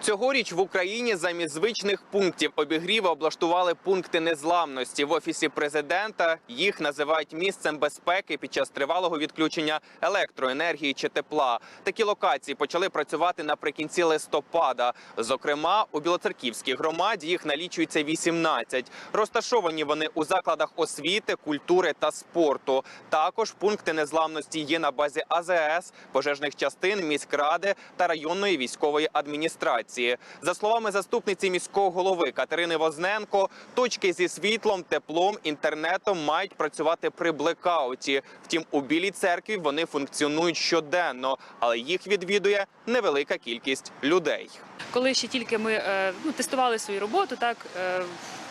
Цьогоріч в Україні замість звичних пунктів обігріву облаштували пункти незламності в офісі президента. Їх називають місцем безпеки під час тривалого відключення електроенергії чи тепла. Такі локації почали працювати наприкінці листопада. Зокрема, у Білоцерківській громаді їх налічується 18. Розташовані вони у закладах освіти, культури та спорту. Також пункти незламності є на базі АЗС, пожежних частин, міськради та районної військової адміністрації. За словами заступниці міського голови Катерини Возненко, точки зі світлом, теплом, інтернетом мають працювати при блекауті. Втім, у білій церкві вони функціонують щоденно, але їх відвідує невелика кількість людей. Коли ще тільки ми е, ну, тестували свою роботу, так е,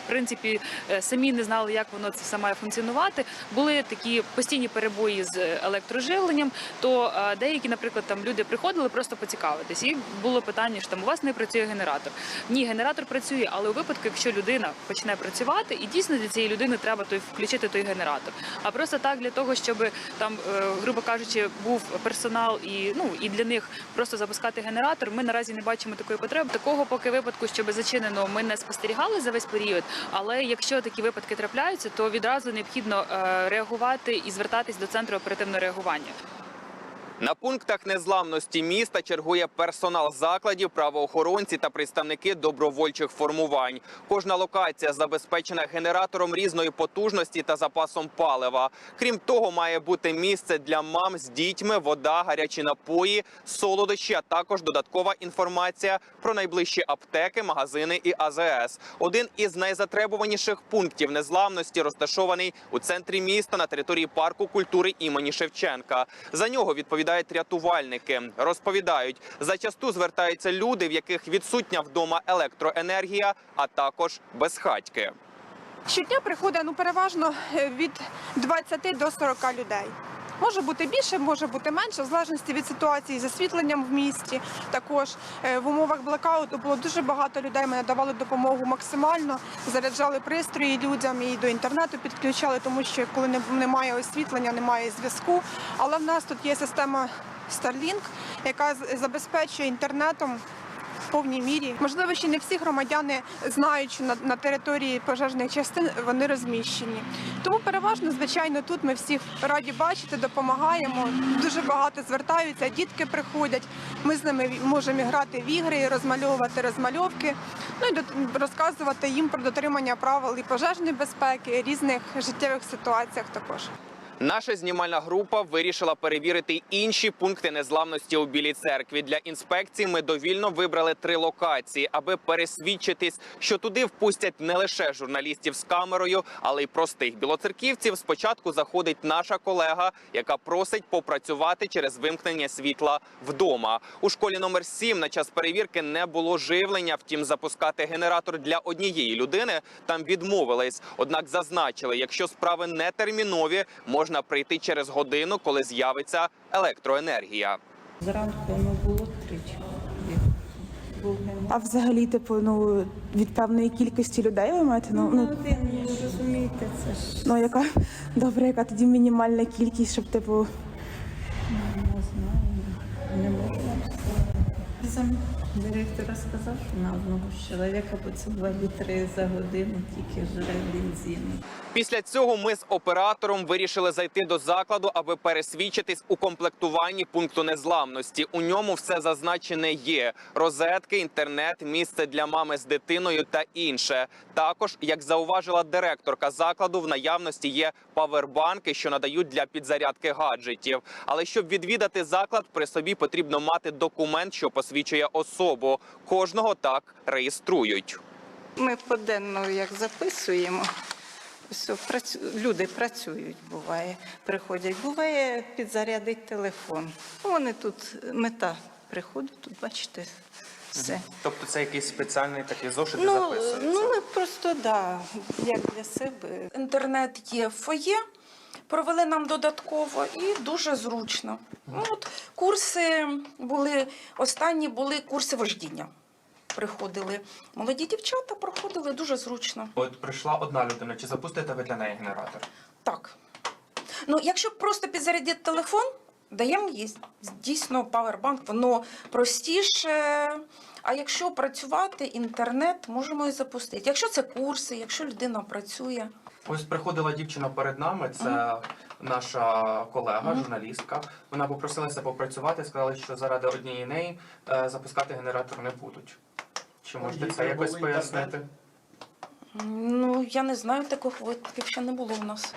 принципі е, самі не знали, як воно це все має функціонувати. Були такі постійні перебої з електроживленням. То е, деякі, наприклад, там люди приходили просто поцікавитись. І було питання, що там у вас не працює генератор. Ні, генератор працює, але у випадку, якщо людина почне працювати, і дійсно для цієї людини треба той включити той генератор. А просто так для того, щоб там, е, грубо кажучи, був персонал і ну і для них просто запускати генератор. Ми наразі не бачимо такої потреби. Такого поки випадку, щоб зачинено, ми не спостерігали за весь період. Але якщо такі випадки трапляються, то відразу необхідно е, реагувати і звертатись до центру оперативного реагування. На пунктах незламності міста чергує персонал закладів, правоохоронці та представники добровольчих формувань. Кожна локація забезпечена генератором різної потужності та запасом палива. Крім того, має бути місце для мам з дітьми, вода, гарячі напої, солодощі, а також додаткова інформація про найближчі аптеки, магазини і АЗС. Один із найзатребуваніших пунктів незламності розташований у центрі міста на території парку культури імені Шевченка. За нього відповідають рятувальники. Розповідають, зачасту звертаються люди, в яких відсутня вдома електроенергія, а також безхатьки. Щодня приходить ну переважно е, від 20 до 40 людей. Може бути більше, може бути менше, в залежності від ситуації з освітленням в місті. Також е, в умовах блекауту було дуже багато людей. Ми надавали допомогу максимально, заряджали пристрої людям і до інтернету підключали, тому що коли немає освітлення, немає зв'язку. Але в нас тут є система Starlink, яка забезпечує інтернетом повній мірі. Можливо, ще не всі громадяни знають, що на, на території пожежних частин вони розміщені. Тому переважно, звичайно, тут ми всіх раді бачити, допомагаємо. Дуже багато звертаються, дітки приходять. Ми з ними можемо грати в ігри, розмальовувати розмальовки, ну і розказувати їм про дотримання правил і пожежної безпеки, і різних життєвих ситуаціях також. Наша знімальна група вирішила перевірити інші пункти незламності у Білій церкві. Для інспекції ми довільно вибрали три локації, аби пересвідчитись, що туди впустять не лише журналістів з камерою, але й простих білоцерківців. Спочатку заходить наша колега, яка просить попрацювати через вимкнення світла вдома. У школі номер 7 на час перевірки не було живлення. Втім, запускати генератор для однієї людини там відмовились. Однак зазначили, якщо справи не термінові, можна прийти через годину, коли з'явиться електроенергія. Зранку воно було тричі. А взагалі, типу, ну від певної кількості людей ви маєте? Ну, Ну, ну, один, ви розумієте, це ж ну яка добре, яка тоді мінімальна кількість, щоб типу. не знаю, не можу вам сказати. Директор сказав, що на одного чоловіка по це 2 літри за годину тільки жре бензину. Після цього ми з оператором вирішили зайти до закладу, аби пересвідчитись у комплектуванні пункту незламності. У ньому все зазначене є: розетки, інтернет, місце для мами з дитиною та інше. Також, як зауважила директорка закладу, в наявності є павербанки, що надають для підзарядки гаджетів. Але щоб відвідати заклад, при собі потрібно мати документ, що посвідчує особу. Кожного так реєструють. Ми поденно як записуємо. Все, працю... Люди працюють, буває, приходять. Буває підзарядить телефон. Вони тут мета приходить, тут бачите все. Тобто це якийсь спеціальний такий зошит, де Ну, записується? ну ми просто да, як для себе. Інтернет є в фоє, провели нам додатково і дуже зручно. Ну, от, курси були, останні були курси вождіння. Приходили молоді дівчата, проходили дуже зручно. От прийшла одна людина, чи запустите ви для неї генератор? Так. Ну, якщо просто підзарядити телефон, даємо їй дійсно павербанк, воно простіше, А якщо працювати, інтернет можемо і запустити. Якщо це курси, якщо людина працює. Ось приходила дівчина перед нами. Це наша колега, журналістка. Вона попросилася попрацювати. Сказали, що заради однієї неї е, запускати генератор не будуть. Чи можете це якось пояснити? Ну, я не знаю, таких випадків ще не було в нас.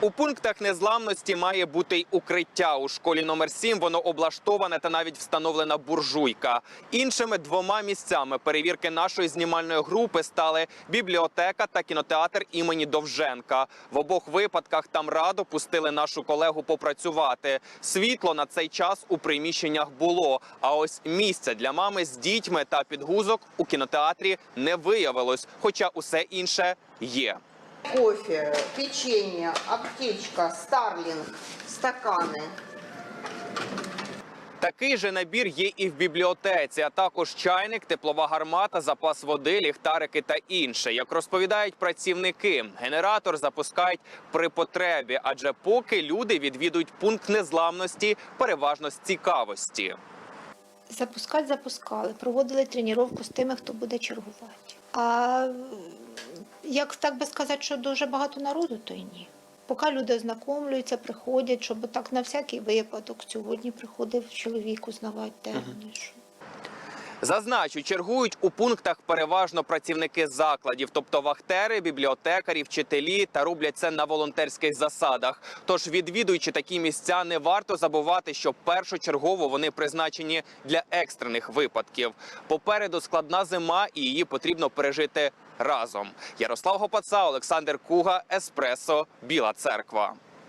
У пунктах незламності має бути й укриття. У школі номер 7 воно облаштоване та навіть встановлена буржуйка. Іншими двома місцями перевірки нашої знімальної групи стали бібліотека та кінотеатр імені Довженка. В обох випадках там радо пустили нашу колегу попрацювати. Світло на цей час у приміщеннях було. А ось місця для мами з дітьми та підгузок у кінотеатрі не виявилось, хоча усе інше є. Кофе, печенье, аптечка, старлинг, стаканы. Такий же набір є і в бібліотеці, а також чайник, теплова гармата, запас води, ліхтарики та інше. Як розповідають працівники, генератор запускають при потребі, адже поки люди відвідують пункт незламності, переважно з цікавості. Запускати запускали, проводили тренування з тими, хто буде чергувати. А як так би сказати, що дуже багато народу, то й ні. Поки люди ознакомлюються, приходять, щоб так на всякий випадок сьогодні приходив чоловік узнавати, де вони що. Зазначу, чергують у пунктах переважно працівники закладів, тобто вахтери, бібліотекарі, вчителі, та роблять це на волонтерських засадах. Тож, відвідуючи такі місця, не варто забувати, що першочергово вони призначені для екстрених випадків. Попереду складна зима, і її потрібно пережити разом. Ярослав Гопаца, Олександр Куга, Еспресо, Біла Церква.